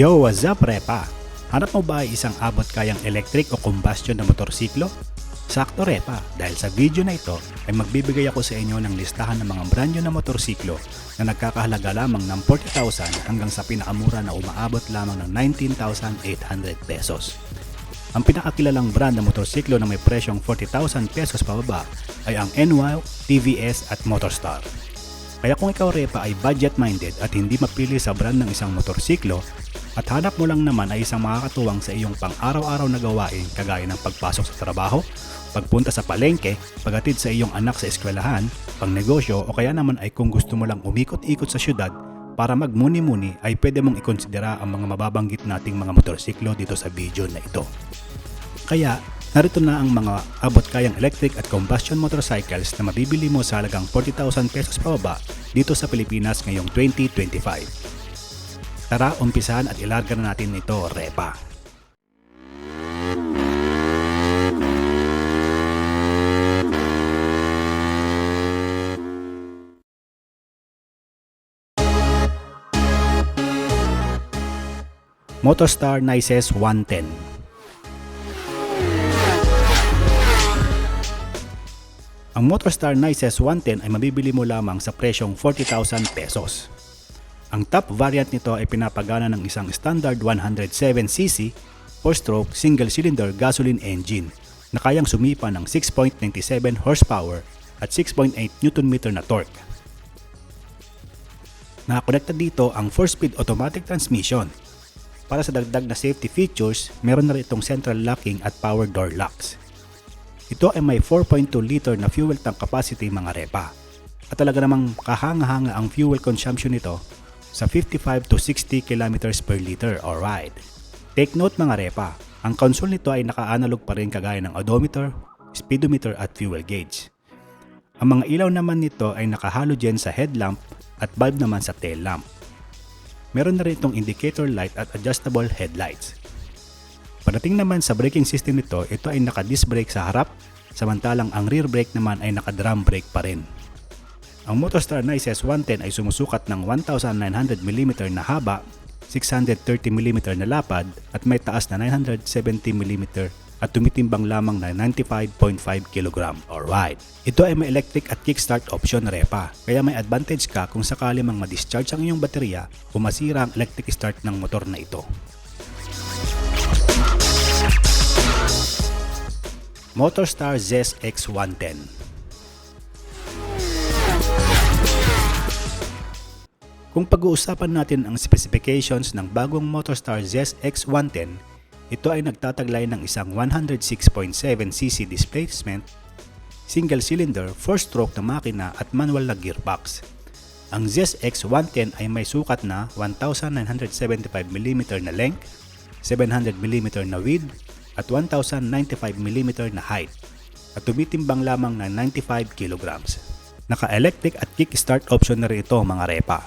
Yo, what's up, Repa? Hanap mo ba isang abot kayang electric o combustion na motorsiklo? Sakto, Repa, dahil sa video na ito ay magbibigay ako sa inyo ng listahan ng mga brand na motorsiklo na nagkakahalaga lamang ng 40,000 hanggang sa pinakamura na umaabot lamang ng 19,800 pesos. Ang pinakakilalang brand na motorsiklo na may presyong 40,000 pesos pababa ay ang NY, TVS at Motorstar. Kaya kung ikaw repa ay budget-minded at hindi mapili sa brand ng isang motorsiklo at hanap mo lang naman ay isang makakatuwang sa iyong pang-araw-araw na gawain kagaya ng pagpasok sa trabaho, pagpunta sa palengke, pagatid sa iyong anak sa eskwelahan, pangnegosyo o kaya naman ay kung gusto mo lang umikot-ikot sa syudad para magmuni-muni ay pwede mong ikonsidera ang mga mababanggit nating mga motorsiklo dito sa video na ito. Kaya, narito na ang mga abot kayang electric at combustion motorcycles na mabibili mo sa halagang 40,000 pesos pababa dito sa Pilipinas ngayong 2025. Tara, umpisahan at ilarga na natin ito, Repa. Motostar Nices 110 Ang Motorstar Nices 110 ay mabibili mo lamang sa presyong 40,000 pesos. Ang top variant nito ay pinapagana ng isang standard 107cc 4-stroke single-cylinder gasoline engine na kayang sumipa ng 6.97 horsepower at 6.8 Nm na torque. Nakakonekta dito ang 4-speed automatic transmission. Para sa dagdag na safety features, meron na rin itong central locking at power door locks. Ito ay may 4.2 liter na fuel tank capacity mga repa. At talaga namang kahanga-hanga ang fuel consumption nito sa 55 to 60 kilometers per liter alright. Take note mga repa, ang console nito ay naka-analog pa rin kagaya ng odometer, speedometer at fuel gauge. Ang mga ilaw naman nito ay naka-halogen sa headlamp at bulb naman sa tail lamp. Meron na rin itong indicator light at adjustable headlights. Pagdating naman sa braking system nito, ito ay naka-disc brake sa harap, samantalang ang rear brake naman ay naka-drum brake pa rin. Ang Motostar Nices 110 ay sumusukat ng 1,900mm na haba, 630mm na lapad at may taas na 970mm at tumitimbang lamang na 95.5 kg. Alright. Ito ay may electric at kickstart option repa, kaya may advantage ka kung sakali mang ma-discharge ang iyong baterya o masira ang electric start ng motor na ito. Motorstar Zest X110 Kung pag-uusapan natin ang specifications ng bagong Motorstar Zest X110, ito ay nagtataglay ng isang 106.7cc displacement, single cylinder, 4-stroke na makina at manual na gearbox. Ang Zest X110 ay may sukat na 1,975mm na length, 700mm na width, at 1,095mm na height at tumitimbang lamang ng 95 kg. Naka-electric at kickstart option na rin ito mga repa.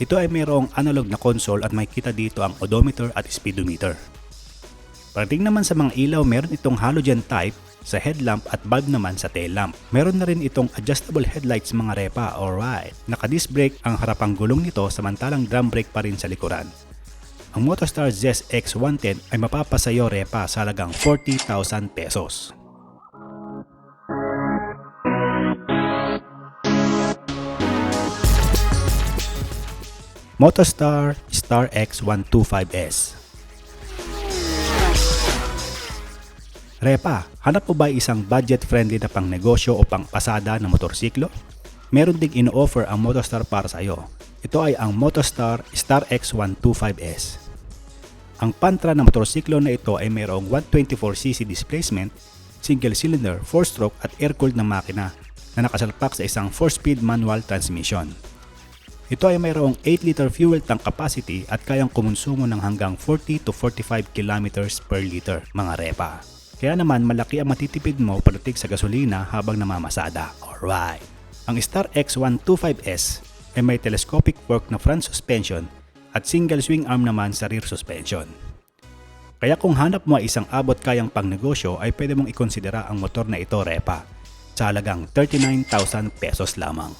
Ito ay mayroong analog na console at makikita dito ang odometer at speedometer. Pagdating naman sa mga ilaw, meron itong halogen type sa headlamp at bulb naman sa tail lamp. Meron na rin itong adjustable headlights mga repa, alright. Naka-disc brake ang harapang gulong nito samantalang drum brake pa rin sa likuran. Ang Motostar Zest X110 ay mapapasayo repa sa halagang 40,000 pesos. Motostar Star X125S Repa, hanap mo ba isang budget-friendly na pang negosyo o pang pasada na motorsiklo? Meron ding ino-offer ang Motostar para sa iyo. Ito ay ang Motostar Star X125S. Ang pantra na motorsiklo na ito ay mayroong 124cc displacement, single cylinder, 4-stroke at air-cooled na makina na nakasalpak sa isang 4-speed manual transmission. Ito ay mayroong 8-liter fuel tank capacity at kayang kumonsumo ng hanggang 40 to 45 kilometers per liter mga repa. Kaya naman malaki ang matitipid mo pagdating sa gasolina habang namamasada. Alright! Ang Star X125S ay may telescopic fork na front suspension at single swing arm naman sa rear suspension. Kaya kung hanap mo ay isang abot kayang pangnegosyo ay pwede mong ikonsidera ang motor na ito repa sa halagang 39,000 pesos lamang.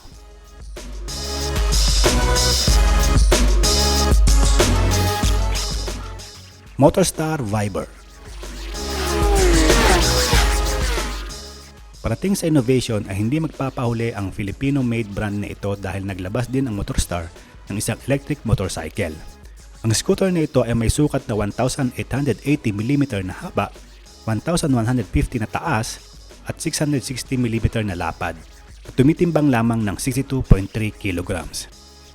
Motorstar Viber Parating sa innovation ay hindi magpapahuli ang Filipino-made brand na ito dahil naglabas din ang Motorstar ng isang electric motorcycle. Ang scooter na ito ay may sukat na 1,880mm na haba, 1,150 na taas, at 660mm na lapad at tumitimbang lamang ng 62.3 kg.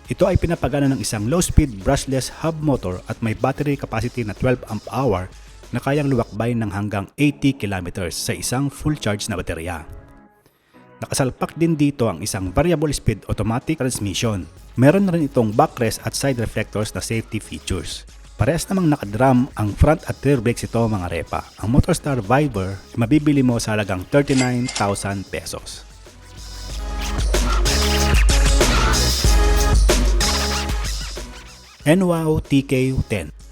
Ito ay pinapagana ng isang low-speed brushless hub motor at may battery capacity na 12 amp hour na kayang luwakbay ng hanggang 80 km sa isang full charge na baterya. Nakasalpak din dito ang isang variable speed automatic transmission. Meron na rin itong backrest at side reflectors na safety features. Parehas namang nakadrum ang front at rear brakes ito mga repa. Ang Motorstar Viber ay mabibili mo sa halagang 39,000 pesos. NWOW TK10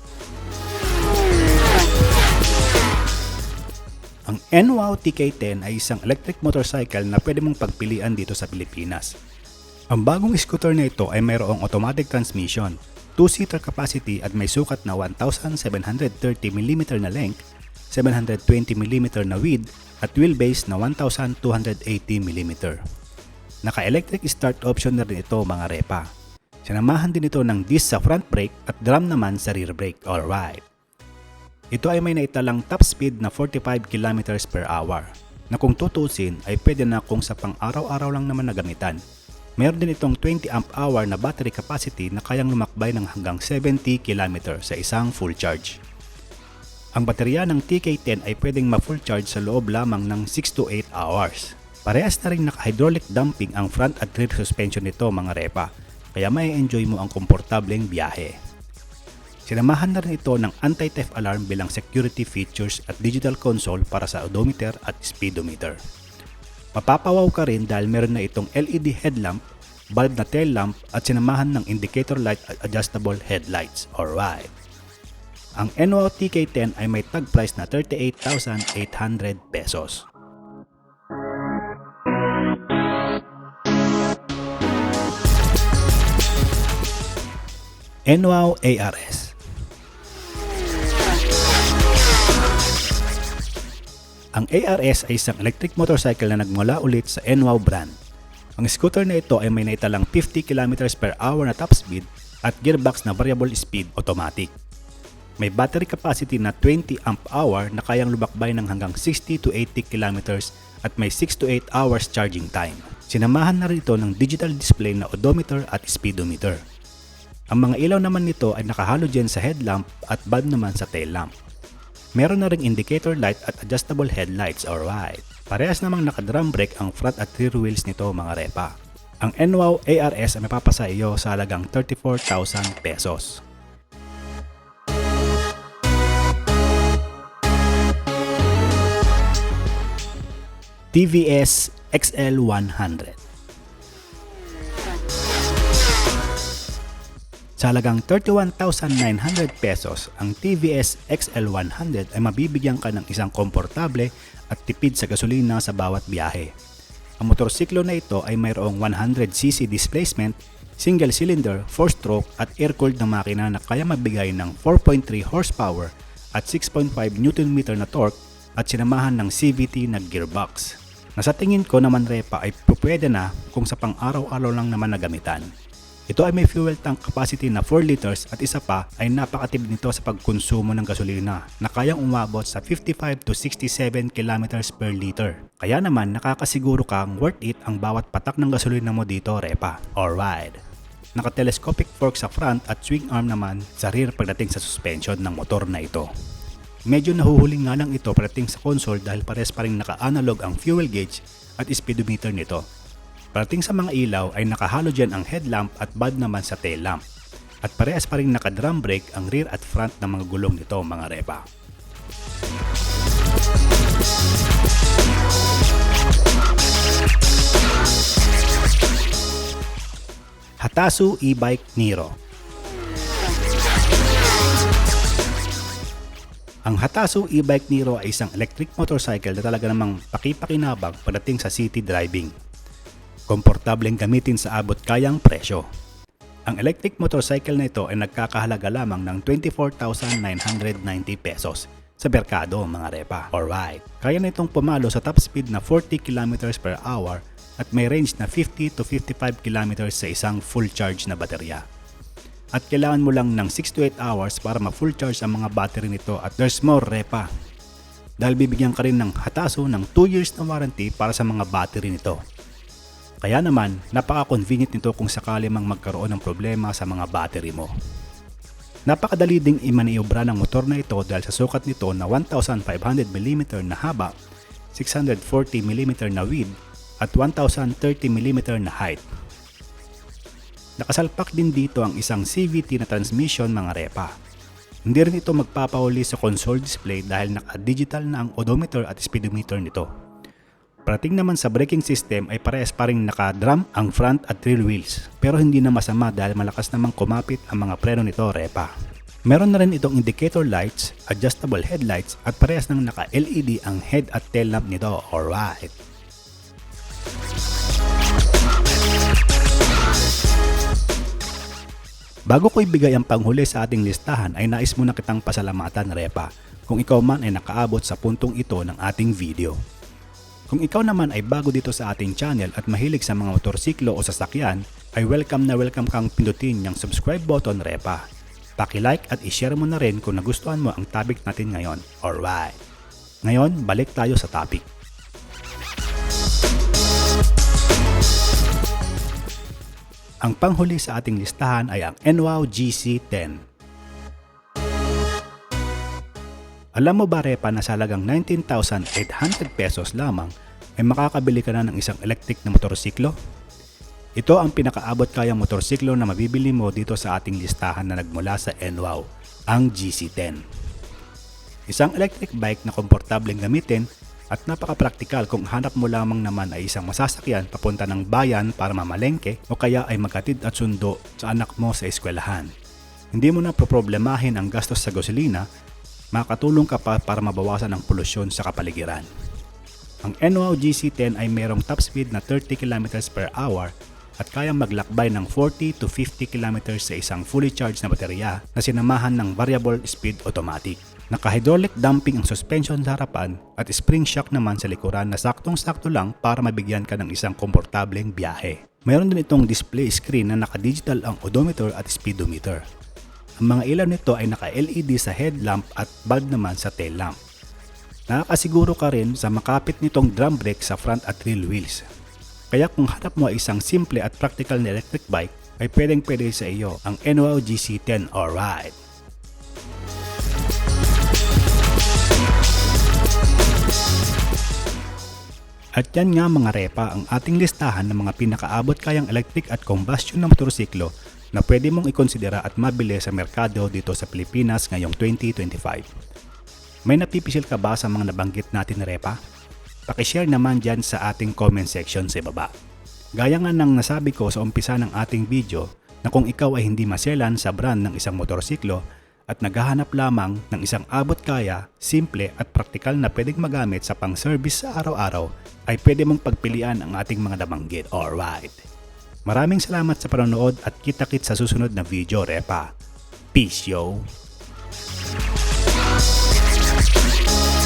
Ang NWOW TK10 ay isang electric motorcycle na pwede mong pagpilian dito sa Pilipinas. Ang bagong scooter na ito ay mayroong automatic transmission, 2-seater capacity at may sukat na 1,730mm na length, 720mm na width at wheelbase na 1,280mm. Naka-electric start option na rin ito mga repa. Sinamahan din ito ng disc sa front brake at drum naman sa rear brake. Alright. Ito ay may naitalang top speed na 45 km per hour na kung tutusin ay pwede na kung sa pang araw-araw lang naman nagamitan. Meron din itong 20 amp hour na battery capacity na kayang lumakbay ng hanggang 70 km sa isang full charge. Ang baterya ng TK10 ay pwedeng ma-full charge sa loob lamang ng 6 to 8 hours. Parehas na rin naka-hydraulic damping ang front at rear suspension nito mga repa kaya may enjoy mo ang komportableng biyahe. Sinamahan na rin ito ng anti-theft alarm bilang security features at digital console para sa odometer at speedometer. Mapapawaw ka rin dahil meron na itong LED headlamp, bulb na tail lamp at sinamahan ng indicator light at adjustable headlights. Alright! Ang NWOW TK10 ay may tag price na 38,800 pesos. NWOW ARS Ang ARS ay isang electric motorcycle na nagmula ulit sa NWOW brand. Ang scooter na ito ay may naitalang 50 km per hour na top speed at gearbox na variable speed automatic. May battery capacity na 20 amp hour na kayang lubakbay ng hanggang 60 to 80 km at may 6 to 8 hours charging time. Sinamahan na rin ito ng digital display na odometer at speedometer. Ang mga ilaw naman nito ay naka-halogen sa headlamp at bulb naman sa tail lamp. Meron na ring indicator light at adjustable headlights or white. Parehas namang naka-drum brake ang front at rear wheels nito mga repa. Ang NWOW ARS ay mapapasa iyo sa halagang 34,000 pesos. TVS XL100 Sa halagang 31,900 pesos, ang TVS XL100 ay mabibigyan ka ng isang komportable at tipid sa gasolina sa bawat biyahe. Ang motorsiklo na ito ay mayroong 100cc displacement, single cylinder, 4-stroke at air-cooled na makina na kaya mabigay ng 4.3 horsepower at 6.5 Nm na torque at sinamahan ng CVT na gearbox. Na sa tingin ko naman repa ay pwede na kung sa pang-araw-araw lang naman nagamitan. Ito ay may fuel tank capacity na 4 liters at isa pa ay napakatipid nito sa pagkonsumo ng gasolina na kayang umabot sa 55 to 67 km per liter. Kaya naman nakakasiguro kang worth it ang bawat patak ng gasolina mo dito repa. Alright! Naka-telescopic fork sa front at swing arm naman sa rear pagdating sa suspension ng motor na ito. Medyo nahuhuling nga lang ito pagdating sa console dahil pares pa rin naka-analog ang fuel gauge at speedometer nito Parating sa mga ilaw ay nakahalogen ang headlamp at bulb naman sa tail lamp. At parehas pa rin naka-drum brake ang rear at front ng mga gulong nito mga repa. Hatasu e-bike Niro Ang Hatasu e-bike Niro ay isang electric motorcycle na talaga namang pakipakinabang pagdating sa city driving komportableng gamitin sa abot kayang presyo. Ang electric motorcycle na ito ay nagkakahalaga lamang ng 24,990 pesos sa merkado mga repa. Alright, kaya na itong pumalo sa top speed na 40 km per hour at may range na 50 to 55 km sa isang full charge na baterya. At kailangan mo lang ng 6 to 8 hours para ma-full charge ang mga battery nito at there's more repa. Dahil bibigyan ka rin ng hataso ng 2 years na warranty para sa mga battery nito. Kaya naman, napaka-convenient nito kung sakali mang magkaroon ng problema sa mga battery mo. Napakadali ding imaniobra ng motor na ito dahil sa sukat nito na 1,500mm na haba, 640mm na width, at 1,030mm na height. Nakasalpak din dito ang isang CVT na transmission mga repa. Hindi rin ito magpapahuli sa console display dahil naka-digital na ang odometer at speedometer nito. Parating naman sa braking system ay parehas pa rin naka-drum ang front at rear wheels pero hindi na masama dahil malakas namang kumapit ang mga preno nito repa. Meron na rin itong indicator lights, adjustable headlights at parehas nang naka-LED ang head at tail lamp nito. Alright! Bago ko ibigay ang panghuli sa ating listahan ay nais muna kitang pasalamatan Repa kung ikaw man ay nakaabot sa puntong ito ng ating video. Kung ikaw naman ay bago dito sa ating channel at mahilig sa mga motorsiklo o sasakyan, ay welcome na welcome kang pindutin yung subscribe button Repa. Paki-like at i-share mo na rin kung nagustuhan mo ang topic natin ngayon. Alright! Ngayon, balik tayo sa topic. Ang panghuli sa ating listahan ay ang NWOW GC10. Alam mo ba Repa na sa halagang 19,800 pesos lamang ay makakabili ka na ng isang electric na motorsiklo? Ito ang pinakaabot kayang motorsiklo na mabibili mo dito sa ating listahan na nagmula sa NWOW, ang GC10. Isang electric bike na komportableng gamitin at napaka-praktikal kung hanap mo lamang naman ay isang masasakyan papunta ng bayan para mamalengke o kaya ay magkatid at sundo sa anak mo sa eskwelahan. Hindi mo na problemahin ang gastos sa gasolina, makatulong ka pa para mabawasan ang polusyon sa kapaligiran. Ang NWOW GC10 ay mayroong top speed na 30 km per hour at kayang maglakbay ng 40 to 50 km sa isang fully charged na baterya na sinamahan ng variable speed automatic. Naka-hydraulic damping ang suspension sa harapan at spring shock naman sa likuran na saktong-sakto lang para mabigyan ka ng isang komportableng biyahe. Mayroon din itong display screen na naka-digital ang odometer at speedometer. Ang mga ilaw nito ay naka-LED sa headlamp at bulb naman sa tail lamp. Nakakasiguro ka rin sa makapit nitong drum brake sa front at rear wheels. Kaya kung hanap mo ay isang simple at practical na electric bike, ay pwedeng pwede sa iyo ang NWOW GC10 Alright. At yan nga mga repa ang ating listahan ng mga pinakaabot kayang electric at combustion na motorsiklo na pwede mong ikonsidera at mabili sa merkado dito sa Pilipinas ngayong 2025. May napipisil ka ba sa mga nabanggit natin repa? Pakishare naman dyan sa ating comment section sa baba. Gaya nga ng nasabi ko sa umpisa ng ating video na kung ikaw ay hindi maselan sa brand ng isang motorsiklo at naghahanap lamang ng isang abot kaya, simple at praktikal na pwedeng magamit sa pang-service sa araw-araw ay pwede mong pagpilian ang ating mga nabanggit. Alright! Maraming salamat sa panonood at kita-kit sa susunod na video, Repa. Peace, yo!